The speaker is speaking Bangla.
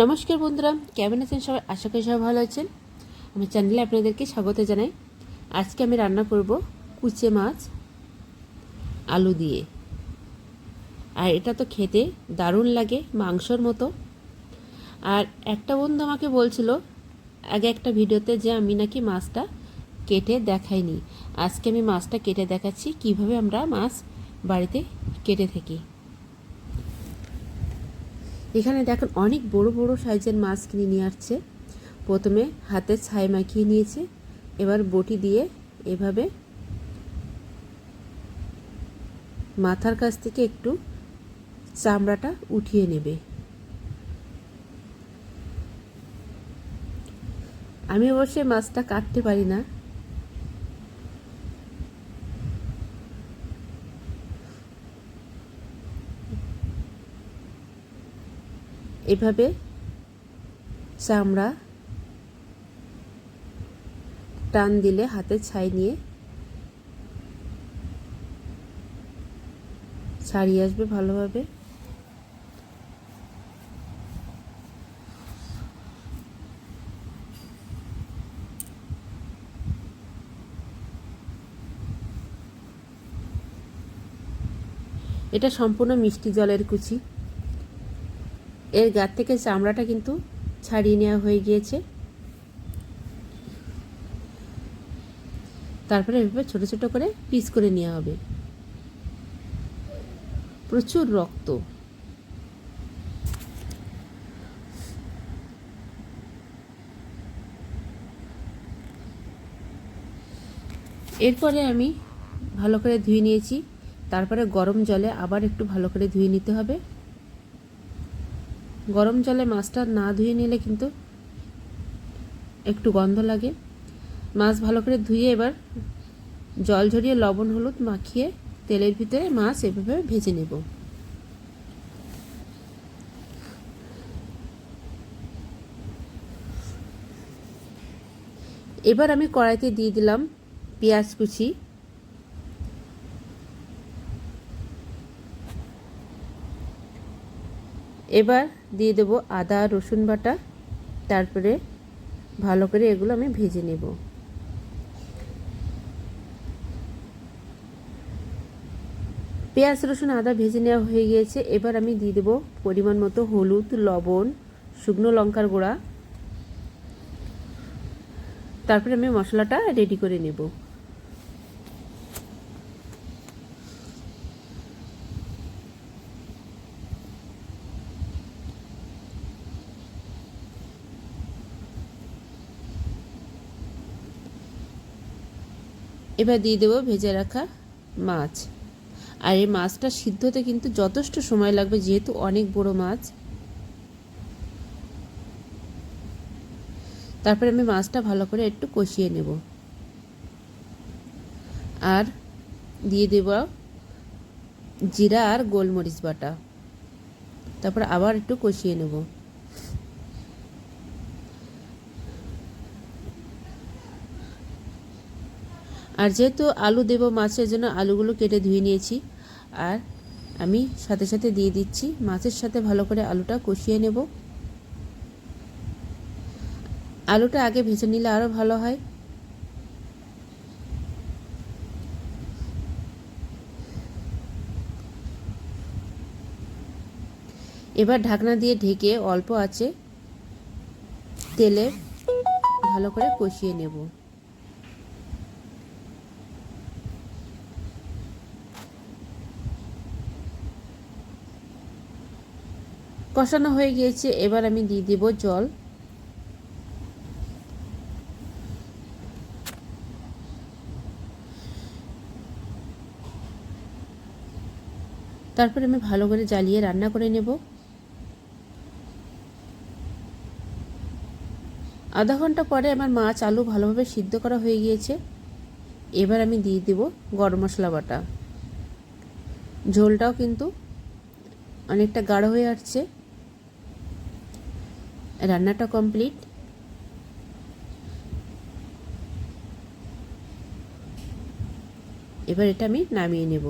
নমস্কার বন্ধুরা, কেমন আছেন সবাই? আশা করি সবাই ভালো আছেন। আমার চ্যানেলে আপনাদেরকে স্বাগত জানাই। আজকে আমি রান্না করব কুচে মাছ, আলু দিয়ে। আর এটা তো খেতে দারুণ লাগে, মাংসর মতো। আর একটা বন্ধু আমাকে বলছিল আগে একটা ভিডিওতে যে আমি নাকি মাছটা কেটে দেখাইনি। আজকে আমি মাছটা কেটে দেখাচ্ছি, কীভাবে আমরা মাছ বাড়িতে কেটে থাকি। এখানে দেখুন অনেক বড় বড় সাইজের মাছ কিনে নিয়ে আসছে। প্রথমে হাতে ছাই মাখিয়ে নিয়েছে, এবার বটি দিয়ে এভাবে মাথার কাছ থেকে একটু চামড়াটা উঠিয়ে নেবে। আমি অবশ্যই মাছটা কাটতে পারি না। এভাবে চামড়া টান দিলে হাতে ছাই নিয়ে ছাড়িয়ে আসবে ভালোভাবে। এটা সম্পূর্ণ মিষ্টি জলের কুচি। এর গার থেকে চামড়াটা কিন্তু ছাড়িয়ে নেওয়া হয়ে গিয়েছে। তারপরে এভাবে ছোটো ছোটো করে পিস করে নেওয়া হবে। প্রচুর রক্ত। এরপরে আমি ভালো করে ধুয়ে নিয়েছি। তারপরে গরম জলে আবার একটু ভালো করে ধুয়ে নিতে হবে। গরম জলে মাছটা না ধুয়ে নিলে কিন্তু একটু গন্ধ লাগে। মাছ ভালো করে ধুয়ে এবার জল ঝরিয়ে লবণ, হলুদ মাখিয়ে তেলের ভিতরে মাছ এভাবে ভেজে নেব। এবার আমি কড়াইতে দিয়ে দিলাম পেঁয়াজ কুচি। এবার দিয়ে দেবো আদা, রসুন বাটা। তারপরে ভালো করে এগুলো আমি ভেজে নেব। পেঁয়াজ, রসুন, আদা ভেজে নেওয়া হয়ে গিয়েছে। এবার আমি দিয়ে দেবো পরিমাণ মতো হলুদ, লবণ, শুকনো লঙ্কার গুঁড়া। তারপরে আমি মশলাটা রেডি করে নেব। এবার দিয়ে দেবো ভেজে রাখা মাছ। আর এই মাছটা সিদ্ধতে কিন্তু যথেষ্ট সময় লাগবে, যেহেতু অনেক বড় মাছ। তারপরে আমি মাছটা ভালো করে একটু কষিয়ে নেব। আর দিয়ে দেব জিরা আর গোলমরিচ বাটা। তারপর আবার একটু কষিয়ে নেব। আর যেহেতু আলু দেব মাছের জন্য আলুগুলো কেটে ধুয়ে নিয়েছি। আর আমি সাথে সাথে দিয়ে দিচ্ছি। মাছের সাথে ভালো করে আলুটা কষিয়ে নেব। আলুটা আগে ভেজে নিলে আরও ভালো হয়। এবার ঢাকনা দিয়ে ঢেকে অল্প আছে তেলে ভালো করে কষিয়ে নেব। কষানো হয়ে গিয়েছে, এবার আমি দিয়ে দিব জল। তারপরে আমি ভালো করে জ্বালিয়ে রান্না করে নেব। আধা ঘণ্টা পরে আমার মাছ আলু ভালোভাবে সিদ্ধ করা হয়ে গিয়েছে। এবার আমি দিয়ে দেব গরম মশলা বাটা। ঝোলটাও কিন্তু অনেকটা গাঢ় হয়ে আসছে। রান্নাটা কমপ্লিট এবার এটা আমি নামিয়ে নেব।